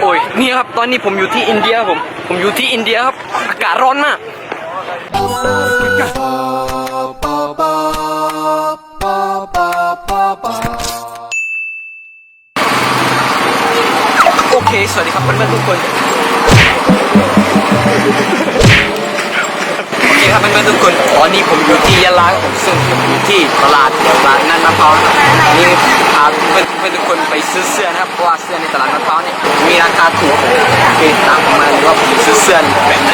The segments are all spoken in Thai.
โอ้ยนี่ครับตอนนี้ผมอยู่ที่อินเดียครับผม ผมอยู่ที่อินเดียครับ อากาศร้อนมากโอเค สวัสดีครับเพื่อนๆทุกคน โอเคครับเพื่อนๆทุกคนตอนนี้ผมอยู่ที่ยะลาผมซึ่งผมอยู่ที่ตลาดตลาดนันมะพร้าวนะครับนี่พาเพื่อนๆทุกคนไปซื้อเสื้อนะครับเพราะว่าเสื้อในตลาดมะพร้าวเนี่ยมีราคาถูกผมโอเคตามผมมาเลยว่าผมซื้อเสื้อแบบไหน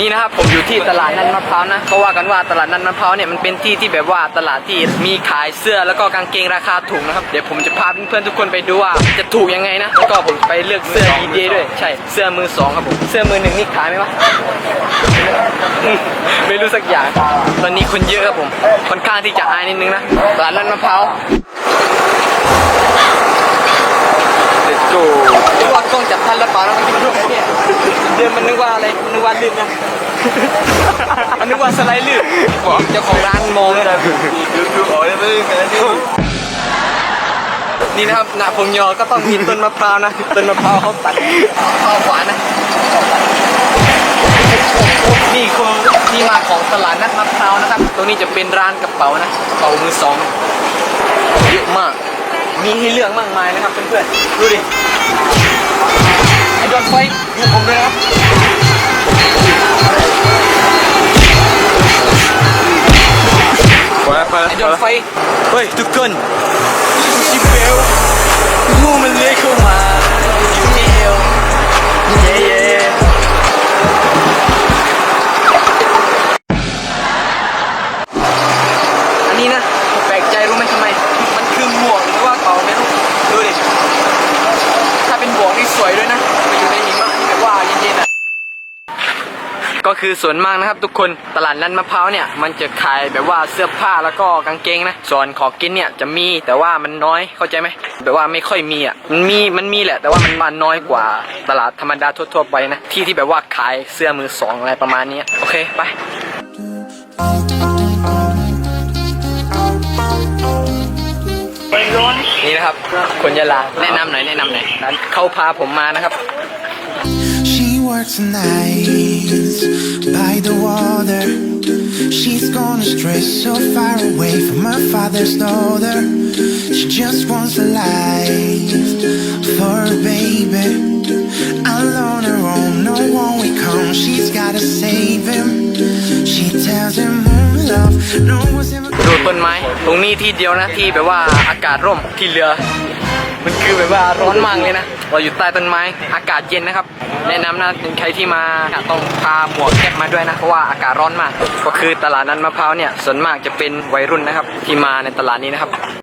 นี่นะครับผมอยู่ที่ตลาดนันมะพร้าวนะเขาว่ากันว่าตลาดนันมะพร้าวเนี่ยมันเป็นที่ที่แบบว่าตลาดที่มีขายเสื้อแล้วก็กางเกงราคาถูกนะครับเดี๋ยวผมจะพาเพื่อนๆทุกคนไปดูว่าจะถูกยังไงนะแล้วก็ผมไปเลือกเสื้อดีๆด้วยใช่เสื้อมือสองครับผมเสื้อมือหนึ่งนี่ขายไหมวะอืมไม่รู้สักอย่าง ตอนนี้คนเยอะครับผมค่อนข้างที่จะอายนิดนึงนะตลาดนันมะพร้าว Let's go นึกว่ากล้องจับทันแล้วเปล่านะมันคิดว่าเนี่ยเดิน มันนึกว่าอะไรนึกว่าลื่นนะ มันนึกว่าสไลด์ลื่นบอกเจ้าของร้านมองเลย Duduk orang tu kat sini นี่นะครับนาพงยอก็ต้องมีต้นมะพร้าวนะต้นมะพร้าวเขาตัดมะพร้าวหวานนะนี่คือที่มาของตลาดนัดมะพร้าวนะครับ ตรงนี้จะเป็นร้านกระเป๋านะกระเป๋ามือสองเยอะมาก มีให้เลือกมากมายนะครับเพื่อนๆ ดูดิ ไอ้ดอนไฟดูผมด้วยนะครับ Apa ไอ้ดอนไฟ เฮ้ยทุกคนชิเบลงูมันเลื้อยเข้า ก็คือส่วนมากนะครับ ทุกคนตลาดนัดมะพร้าวเนี่ยมันจะขายแบบว่าเสื้อผ้าแล้วก็กางเกงนะส่วนของกินเนี่ยจะมีแต่ว่ามันน้อยเข้าใจไหมแบบว่าไม่ค่อยมีอะมันมีมันมีแหละ แต่ว่ามันมาน้อยกว่าตลาดธรรมดาทั่วๆไปนะที่ที่แบบว่าขายเสื้อมือสองอะไรประมาณนี้โอเคไปนี่นะครับคนยะลาแนะนำหน่อยแนะนำหน่อยร้านเขาพาผมมานะครับ She works nights by the water. She's gone astray so far away from her father's daughter. She just wants a life for her baby. Alone her own, no one will come. She's gotta save him. She tells him, "Mm, love, no one's ever. ดูต้นไม้ ตรงนี้ที่เดียวนะที่แบบว่าอากาศร่มที่เรือ มันคือแบบว่าร้อนมากเลยนะ เราอยู่ใต้ต้นไม้ อากาศเย็นนะครับ แนะนำนะใครที่มาต้องพาหมวกแก๊ปมาด้วยนะ เพราะว่าอากาศร้อนมาก ก็คือตลาดนั้นมะพร้าวเนี่ย ส่วนมากจะเป็นวัยรุ่นนะครับ ที่มาในตลาดนี้นะครับ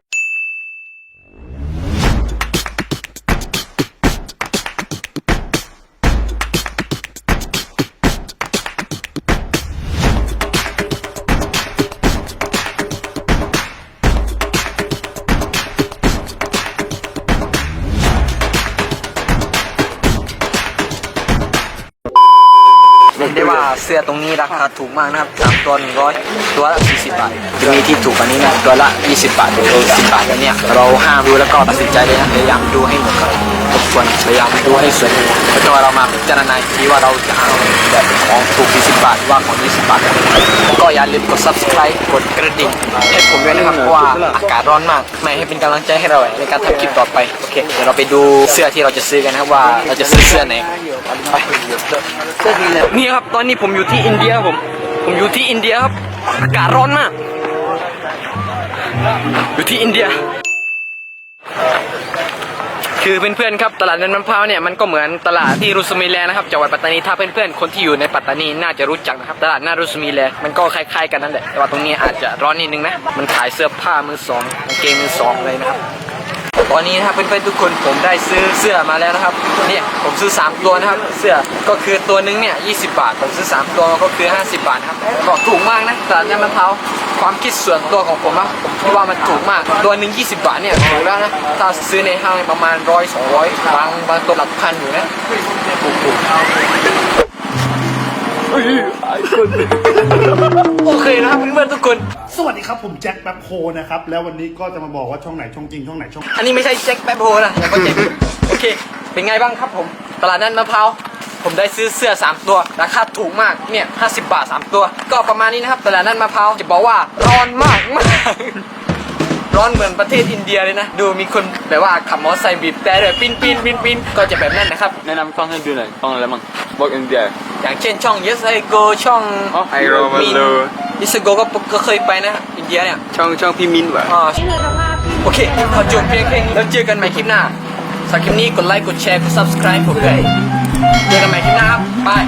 เสื้อตรงนี้ราคาถูกมากนะครับสามตัวหนึ่งร้อยตัวละสี่สิบบาทจะมีที่ถูกกว่านี้นะตัวละยี่สิบบาทหรือสิบบาทแล้วเนี่ยเราห้ามดูแล้วก็ตัดสินใจเลยนะพยายามดูให้หมดก่อน ทบทวนพยายามดูให้สวยงามแล้วก็เรามาพิจารณาอีกทีว่าเราจะเอาแบบของถูก40บาทหรือว่าของ20บาทก็อย่าลืมกด subscribe กดกระดิ่งให้ผมด้วยนะครับเพราะว่าอากาศร้อนมากไม่ให้เป็นกำลังใจให้เราในการทำคลิปต่อไปโอเคเดี๋ยวเราไปดูเสื้อที่เราจะซื้อกันนะครับว่าเราจะซื้อเสื้อไหนไปนี่ครับตอนนี้ผมอยู่ที่อินเดียครับผม ผมอยู่ที่อินเดียครับอากาศร้อนมากอยู่ที่อินเดีย คือเพื่อนๆครับตลาดนันมะพร้าวเนี่ยมันก็เหมือนตลาดที่รุสมีแลนะครับจังหวัดปัตตานีถ้าเพื่อนๆคนที่อยู่ในปัตตานีน่าจะรู้จักนะครับตลาดหน้ารุสมีแลมันก็คล้ายๆกันนั่นแหละแต่ว่าตรงนี้อาจจะร้อนนิดนึงนะมันขายเสื้อผ้ามือสองกางเกงมือสองเลยนะครับตอนนี้นะครับเพื่อนๆทุกคนผมได้ซื้อเสื้อมาแล้วนะครับเนี่ยผมซื้อ 3 ตัวนะครับเสื้อก็คือตัวนึงเนี่ย20 บาท ผมซื้อ 3 ตัวก็คือ 50 บาทครับก็ถูกมากนะตลาดน้ำมะพร้าวความคิดส่วนตัวของผมนะผม คิดว่ามันถูกมากตัวหนึ่ง20 บาทเนี่ยถูกแล้วนะถ้าซื้อในห้างประมาณร้อยสองร้อยบางบางตัวหลักพันอยู่นะถูกถูกโอเคนะครับเพื่อนๆทุกคน สวัสดีครับผมแจ็คแบ็คโฮนะครับ แล้ววันนี้ก็จะมาบอกว่าช่องไหนช่องจริงช่องไหนช่อง อันนี้ไม่ใช่แจ็คแป๊บโฮนะอย่าเข้าใจผิดโอเค เป็นไงบ้างครับผม ตลาดนัดมะพร้าว ผมได้ซื้อเสื้อ 3 ตัว ราคาถูกมาก เนี่ย 50 บาท 3 ตัว ก็ประมาณนี้นะครับ ตลาดนัดมะพร้าวจะบอกว่าร้อนมากมากร้อนเหมือนประเทศอินเดียเลยนะ ดูมีคนแบบว่าขับมอเตอร์ไซค์บีบแต่เลยปิ้นปิ้นปิ้นปิ้นก็จะแบบนั้นนะครับ แนะนำช่องให้ดูหน่อยช่องอะไรมั่งบอกอินเดีย อย่างเช่นช่อง Yes I Go ช่องอ๋อ I Roman Lo Yes I Go ก็ก็เคยไปนะ อินเดียเนี่ย ช่องช่องพี่มิ้นท์ว่ะอ่าโอเค ขอจบเพียงแค่นี้แล้วเจอกันใหม่คลิปหน้าสำหรับคลิปนี้กดไลค์ กดแชร์ กด subscribe ผมด้วย เจอกันใหม่คลิปหน้าครับบาย